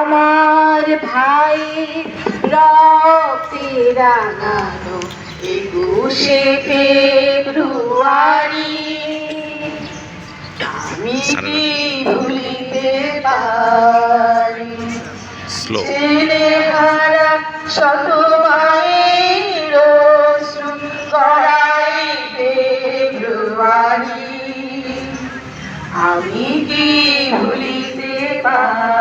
আমার ভাই রক্তে রাঙানো একুশে ফেব্রুয়ারি। আমি কি ভুলিতে পারি? ছেলে হারা শত মায়ের করাই ফেব্রুয়ারি। আমি কি ভুলিতে পারি?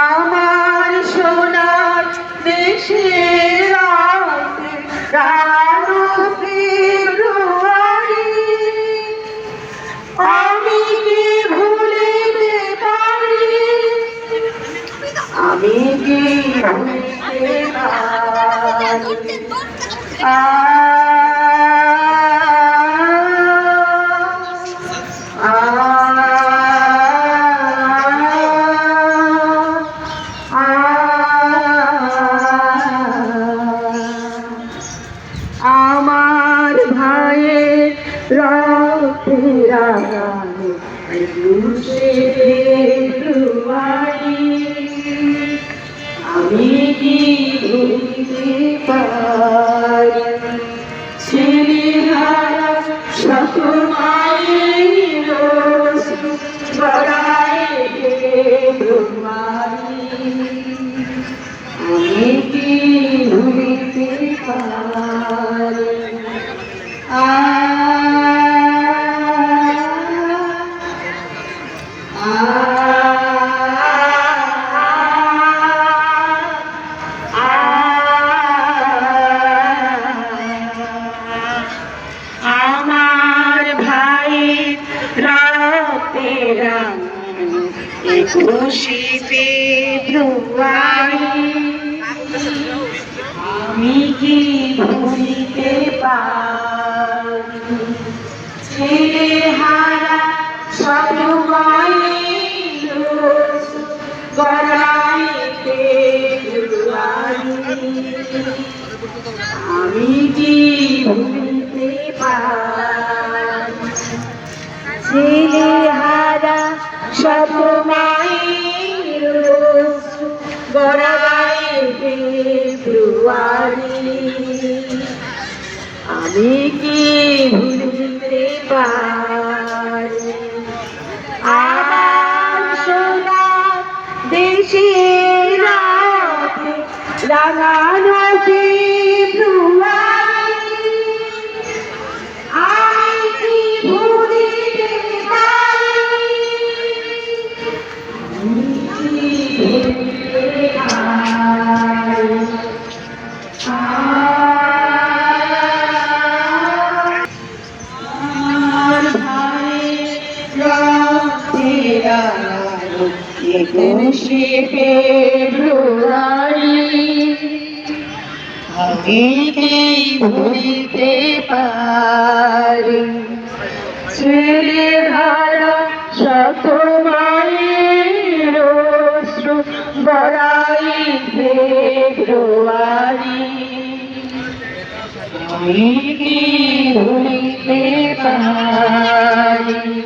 আমার সোনার রাতে রানো ফেব্রুয়ারি আমি কি ভুলিতে পারি আমি কি ভুলিতে পারি আ আমার আগানে একুশে ফেব্রুয়ারি আমি কি ভুলতে পারি? ছেলে হারা শত মায়ের অশ্রু আমি কি ভুলতে পারি? আ রাতের একুশে ফেব্রুয়ারি আমি কি ভুলিতে পারি? ছেলে হারা সব মায়ের গড়াই ফেব্রুয়ারি আমি কি ভুলিতে পারি? মায়ের ফেব্রুয়ারি। আমি কি ভুলিতে পারি? আমার সোনার দেশের রাঙানো ফেব্রুয়ারি। একুশে ফেব্রুয়ারি আমি কি ভুলিতে পারি ছেলে হারা শত মায়ের অশ্রু বড়াই ফেব্রুয়ারি আমি পারি।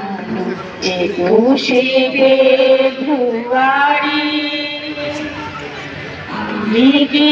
একুশে ফেব্রুয়ারি আমি কি